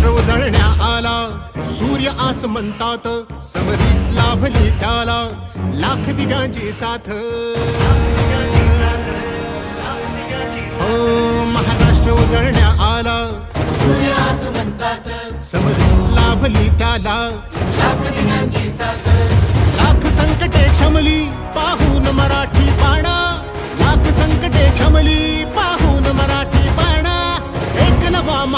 महाराष्ट्र उजळण्या आला. सूर्य आस म्हणतात समरी लाभली त्याला. लाख दिव्यांची साथ. हो महाराष्ट्र उजळण्या आला. सूर्य आस म्हणतात समरी लाभली त्याला. लाख दिव्यांची साथ.